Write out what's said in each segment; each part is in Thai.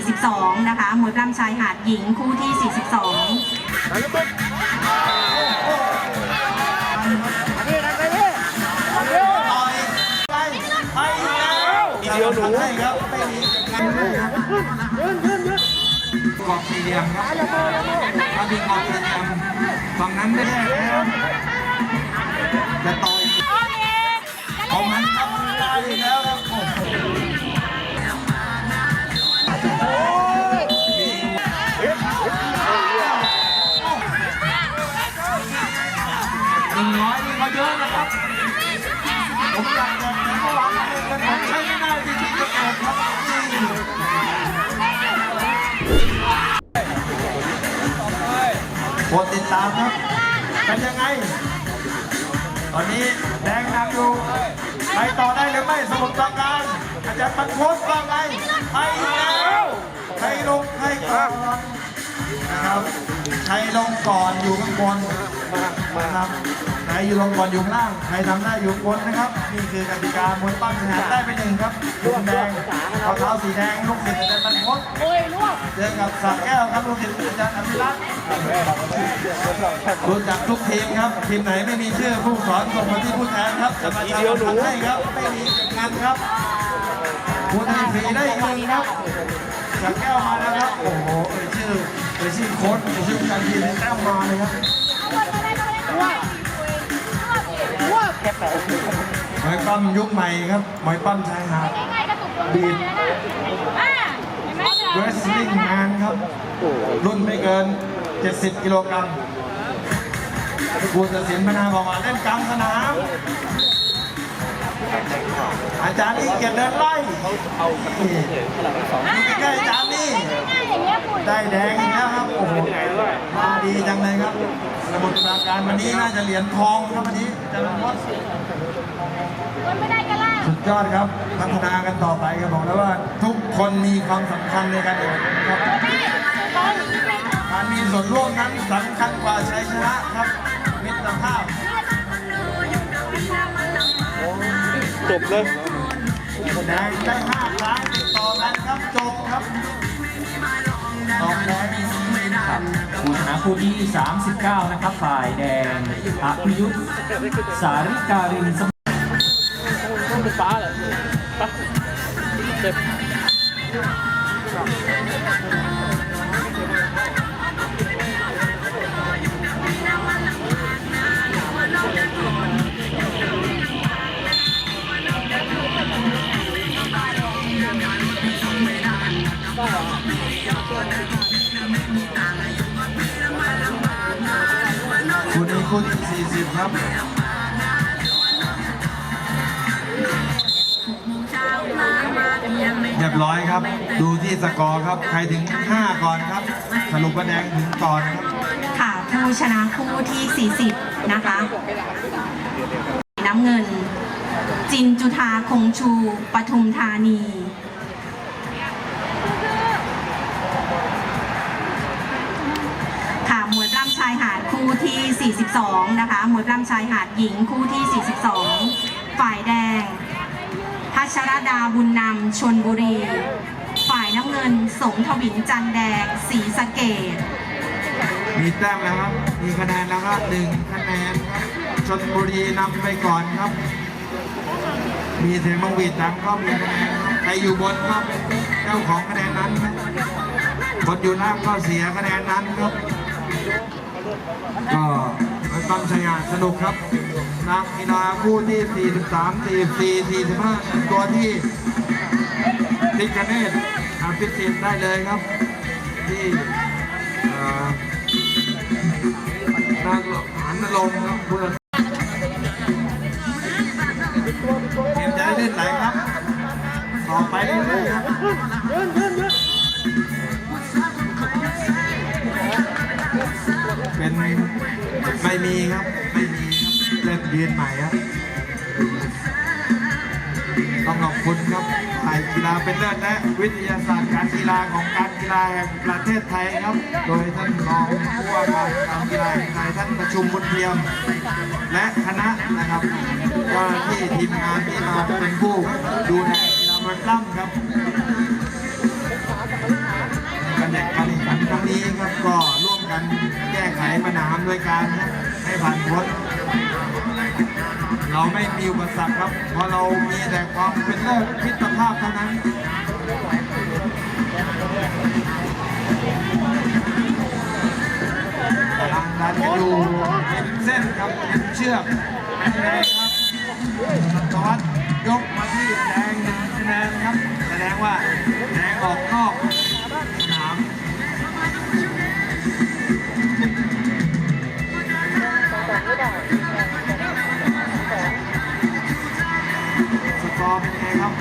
42 นะคะ มวยปล้ำชายหาดหญิงคู่ที่42ทีเดียวหนูให้ครับไม่มีกรอบสี่เหลี่ยมครับถ้ามีกรอบสี่เหลี่ยมฝั่งนั้นได้แล้วจะต่อย โปรดติดตามครับ เป็นยังไง ตอนนี้แดงนำอยู่ไปต่อได้หรือไม่สมุทรปราการอาจารย์ปันโคตรว่าไงไปแล้วใครลงใครก่อน นะครับใครลงก่อนอยู่ข้างบนนะครับใครอยู่ลงก่อนอยู่ข้างล่างใครทำได้อยู่ข้างบนนะครับ นี่คือกติกามวยปั้มชนะได้ไปหนึ่งครับลูกแดงเอาเท้าสีแดงลูกศิษย์อาจารย์ปันโพสเจอกับสักแก้วครับลูกศิษย์อาจารย์อภิรัตน์รู้จักทุกทีมครับ ทีมไหนไม่มีชื่อผู้สอนส่งมาที่ผู้แทนครับจะมาทำให้ครับไม่มีงานครับผู้ที่สีได้เงินครับ จากแก้วมาแล้วครับ โอ้โหเอ่ยชื่อเอ่ยชื่อโค้ชเอ่ยชื่อการทีมแต้มมาเลยครับหมอยปั้มยุคใหม่ครับหมอยปั้มชายหาดบีดเวสลิงงานครับ รุ่นไม่เกิน 70 กิโลกรัมผู้ตัดสินพนาบอกว่าเล่นกลางสนาม อาจารย์นี่เกียรติเดินไล่นี่ใกล้ๆอาจารย์นี่ได้แดงอีกแล้วครับโอ้โหมาดีจังเลยครับสมุทรปราการวันนี้น่าจะเหรียญทองครับวันนี้อาจารย์วัดสุดยอดครับพัฒนากันต่อไปครับบอกแล้วว่าทุกคนมีความสำคัญในการแข่งขันครับการมีส่วนร่วมนั้นสำคัญกว่าชัยชนะครับ จบเลยแดงได้ห้าครั้งติดต่อกันครับจบครับตอกแดงครับผู้ชนะคู่ที่ 39 นะครับ ฝ่ายแดงอภิยุทธสาริการินสมต้องเป็นฟ้าเหรอเจ็บ คู่นี้คู่ที่40ครับเรียบร้อยครับ ดูที่สกอร์ครับ ใครถึง 5 ก่อนครับ สรุปว่าแดงถึงก่อนครับ ค่ะ ผู้ชนะคู่ที่ 40 นะคะ น้ำเงิน จินจุธาคงชู ปทุมธานี ปล้ำชายหาดคู่ที่ 42 นะคะ มวยปล้ำชายหาดหญิงคู่ที่ 42 ฝ่ายแดง พัชรดาบุญนำชนบุรี ฝ่ายน้ำเงิน สงทวินจันแดงศรีสะเกดมีแต้มแล้วครับ มีคะแนนแล้วครับหนึ่งคะแนนครับชนบุรีนำไปก่อนครับ มีเสียงบังวีดดังก็มีคะแนนใครอยู่บนก็เป็นเจ้าของคะแนนนั้นครับคนอยู่ล่างก็เสียคะแนนนั้นครับ ก็มันต้องชยาสนุกครับนักกีฬาคู่ที่ 43 44 45ตัวที่ติกเนตอาพิสิทธิ์ได้เลยครับ ที่เอ่อนางหันลงครับ วิทยาศาสตร์การกีฬาของการกีฬาแห่งประเทศไทยครับ โดยท่านรองผู้ว่าการการกีฬาไทยท่านประชุมบนเทียม และคณะนะครับว่าที่ทีมงานที่มาเป็นผู้ดูแลกีฬามวยปล้ำครับการแข่งขันครั้งนี้ครับก็ร่วมกันแก้ไขปัญหาโดยการให้ผ่านพ้นเราไม่มีอุปสรรคครับ เพราะเรามีแต่ความเป็นเลิศพิตรภาพเท่านั้น ดูเป็นเส้นครับเป็นเชือกนแดงครับตวัดยกมาที่แดงหนึ่งคะแนนครับแสดงว่าแดงออกนอกสนามสกอร์เป็นไงครับ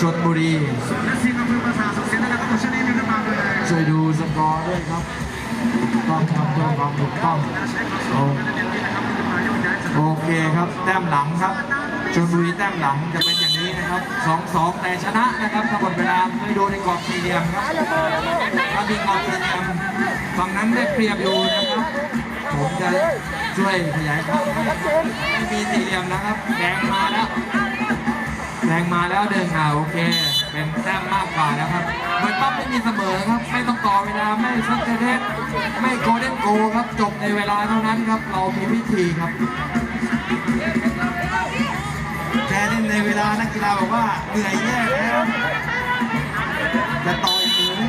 ชนบุรีช่วยดูสกอร์ด้วยครับต้องทำด้วยความถูกต้องโอเคครับแต้มหลังครับชนบุรีแต้มหลังจะเป็นอย่างนี้นะครับสองสองแต่ชนะนะครับถ้าหมดเวลาไม่ดูในกรอบสี่เหลี่ยมครับถ้ามีกรอบสี่เหลี่ยมฝั่งนั้นได้เปรียบอยู่นะครับผมจะช่วยขยายความให้ไม่มีสี่เหลี่ยมนะครับแดงมาแล้ว แดงมาแล้วเดินอ่าโอเค เป็นแต้มมากกว่าแล้วครับเหมือนปั๊บไม่มีเสมอครับ ไม่ต้องต่อเวลาไม่ซักเทสไม่โกลเด้นโกครับ จบในเวลาเท่านั้นครับ เรามีวิธีครับแค่เล่นในเวลานักกีฬาบอกว่าเหนื่อยแย่แล้วจะต่ออีกหรือ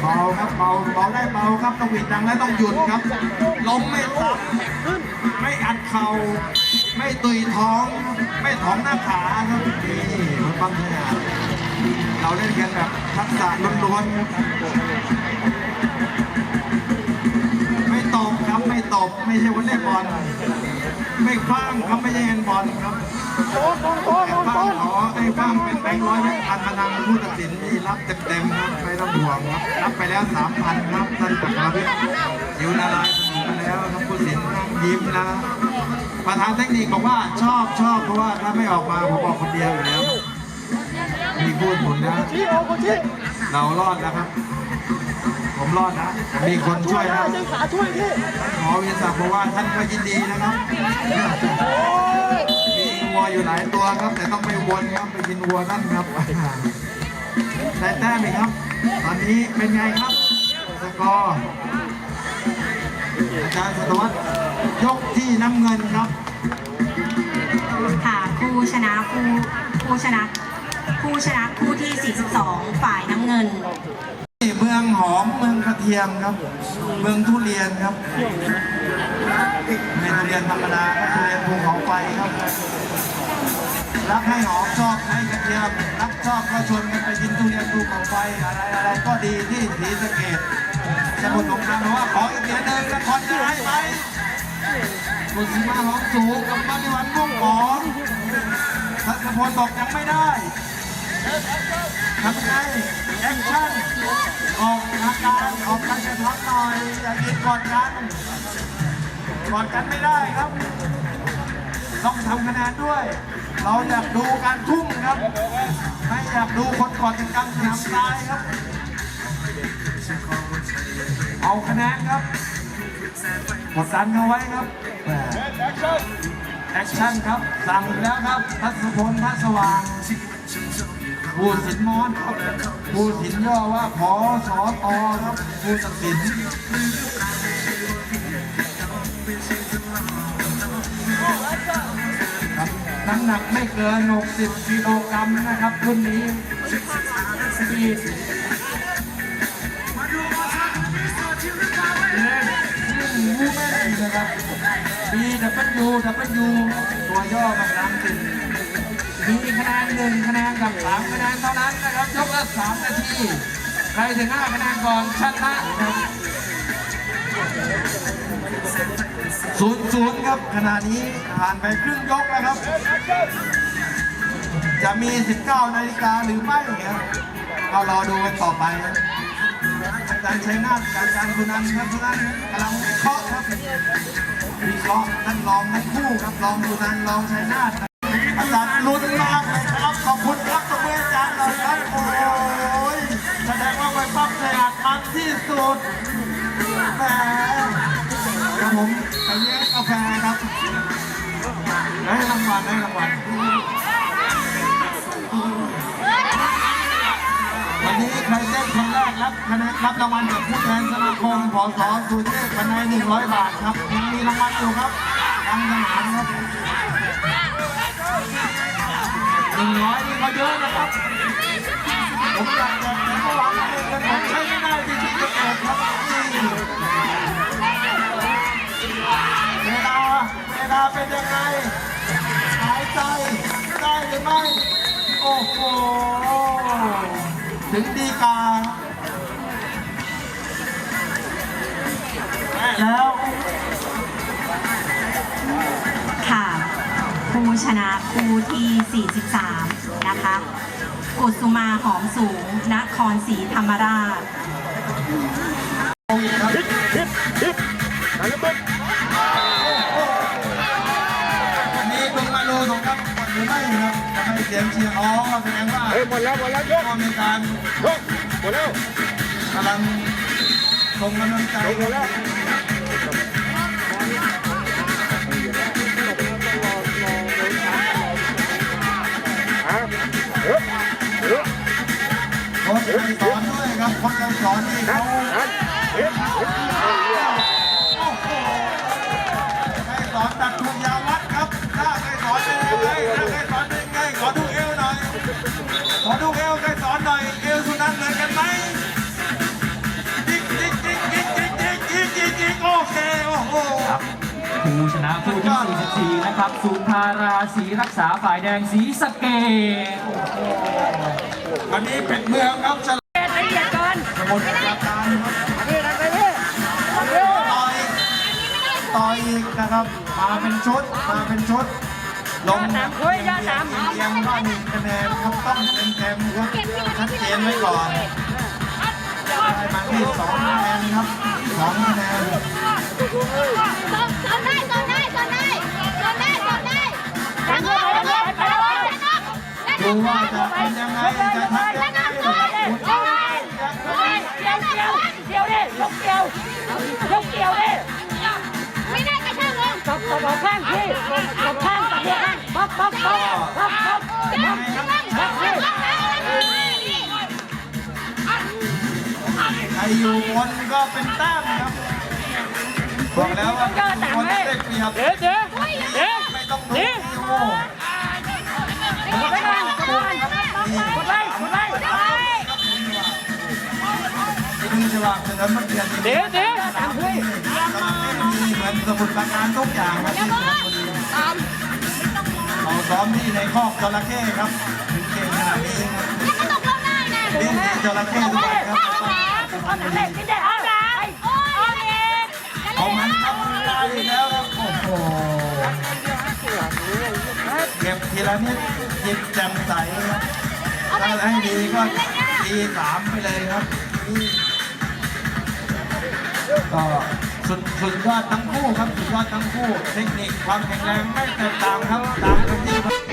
เบาครับเบาเบาได้เบาครับต้องหวิดดังและต้องหยุดครับล้มไม่ซ้ำไม่อัดเข่า ไม่ตุยท้อง ไม่ท้องหน้าขาครับนี่มันปั้มขนาดเราเล่นกันแบบทักษะล้วนๆไม่ตบครับไม่ตบไม่ใช่วอลเลย์บอลไม่คว้างครับไม่ใช่แฮนด์บอลครับไอ้ป้ามขอไอ้ป้ามเป็นแบงค์ร้อยแบงค์พันพนังผู้ตัดสินนี่รับเต็มๆครับไม่ต้องห่วงครับรับไปแล้วสามพันครับท่านจักรวิทย์อยู่นาลายสนุกไปแล้วครับผู้ตัดสิน ยิ้มนะ ประธานเทคนิคบอกว่าชอบชอบเพราะว่าถ้าไม่ออกมาผมออกคนเดียวอยู่แล้วมีพูดผลนะเรารอดแล้วครับ ผมรอดนะ มีคนช่วยนะหมอวิทยาศักดิ์บอกว่าท่านก็ยินดีนะครับมีวัวอยู่หลายตัวครับ แต่ต้องไปวนครับไปกินวัวนั่นครับได้แต้มไหมครับ ตอนนี้เป็นไงครับสกอร์อาจารย์สตวัต ยกที่น้ำเงินครับ ค่ะคู่ชนะคู่คู่ชนะคู่ชนะคู่ที่ 42 ฝ่ายน้ำเงิน เมืองหอมเมืองกระเทียมครับ เมืองทุเรียนครับไม่ทุเรียนธรรมดาครับทุเรียนภูเขาไฟครับรักให้หอมชอบให้กระเทียมรักชอบก็ชวนกันไปกินทุเรียนภูเขาไฟอะไรอะไรก็ดีที่ศรีสะเกดสมุทรสงครามบอกว่าขออีกเหรียญหนึ่งนครจะให้ไหม กุศิมาหอมสูงกับปฏิวันม่วงหอมทัศพลบอกยังไม่ได้ทำไงแอคชั่น ออกอาการออกการกระทำหน่อยอย่ายืนกอดกันกอดกันไม่ได้ครับ ต้องทำคะแนนด้วย เราอยากดูการทุ่มครับ ไม่อยากดูคนกอดกันกลางสนามทรายครับ เอาคะแนนครับ กดดันเอาไว้ครับแอคชั่นครับ สั่งแล้วครับทัศพลทัศว่างผู้สินมอนครับผู้สินย่อว่าพอสอตอครับผู้ตัดสินน้ำหนักไม่เกิน 60กิโลกรัมนะครับรุ่นนี้ปี BW W ตัวย่อภาษาอังกฤษมีคะแนนหนึ่งคะแนนกับสามคะแนนเท่านั้นนะครับยกละสามนาทีใครถึงห้าคะแนนก่อนชนะครับศูนย์ศูนย์ครับขณะนี้ผ่านไปครึ่งยกแล้วครับ จะมี 19 นาฬิกาหรือไม่ครับเรารอดูกันต่อไปครับอาจารย์ชัยนาทอาจารย์คุณนันท์ครับทุกท่านกำลังเคาะครับ วิเคราะห์ท่านรองทั้งคู่ครับรองดูนันท์รองชัยนาทอาจารย์ลุ้นมากเลยครับขอบคุณครับตบมืออาจารย์เลยครับโอ้ยแสดงว่าไปปั๊บเลยอาจมันที่สุดแหมครับผมไปเลี้ยงกาแฟครับได้รางวัลได้รางวัล เต้นคนแรกรับคะแนนรับรางวัลจากผู้แทนสมาคมพศสุเทพคะแนน100บาทครับยังมีรางวัลอยู่ครับทางทหารครับ100นี่ก็เยอะนะครับ ผมอยากจะแต่ก็หวังเงินผมใช้ไม่ได้จริงๆจะเกิดครับเวลาเวลาเป็นยังไงหายใจได้หรือไม่ โอ้โห ถึงดีกาและแล้วค่ะผู้ชนะคู่ที่ 43 นะคะ กุสุมาหอมสูง นครศรีธรรมราชโควิดครับฮิปฮิปอันนี้ปึ๊บอันนี้คุณมาดูสงครับหรือไม่ครับทำไมเสียงเชียร์อ๋อแสดงว่าเฮ้ยหมดแล้วหมดแล้วยกก็มีการยกหมดแล้วกำลังส่งกำลังใจยกหมดแล้วโค้ชไกรสอนด้วยครับโค้ชไกรสอนนี่เขา อดูเอวไกรสอนหน่อย เอวสุนันเหมือนกันไหมจิกจิกจิกจิกจิกจิกจิกจิกจิกโอเค โอ้โห ครับผู้ชนะคู่ที่ 44 นะครับ สุภาราศรีรักษาฝ่ายแดงศรีสะเกษวันนี้เป็ดเมืองครับฉลองสมุทรปราการครับต่อยต่อยอีกนะครับ มาเป็นชุด มาเป็นชุด ลงน้ำเฮ้ยยาน้ำเพียงก็หนึ่คะแนนครับต้องเป็นแกมครับชัดเจนไว้ก่อนได้มาที่สองคะแนนครับสองคะแนนดูว่าจะเป็นยังไงจะทำยังไงยวเกี่ยวดิยวเกี่ยวยวเกี่ยวดิ ใครอยู่บนก็เป็นแต้มครับบอกแล้วว่าคนได้เปรียบเดี๋ยวเดี๋ยวเดี๋ยวไม่ต้องดูวิดีโอไปก่อนไปก่อนกดไล่กดไล่ที่นี่จะว่าเฉลิมพระเกียรติเดี๋ยวเดี๋ยวสามที่มีเหมือนสมุดประการทุกอย่างครั บที่สุพรรณบุรีเขาซ้อมที่ในคอกจระเข้ครับถึงเก่งขนาดนี้นะเล่นที่จระเข้ทุกวันครับเอาหนังเล็กที่ได้เอายเอามันครับได้อีกแล้วครับโอ้โหเก็บทีละนิดจิตแจ่มใสครับถ้าให้ดีก็ดีสามไปเลยครับก็ สุดสุดยอดทั้งคู่ครับสุดยอดทั้งคู่ เทคนิคความแข็งแรงไม่แตกต่างครับต่างกันที่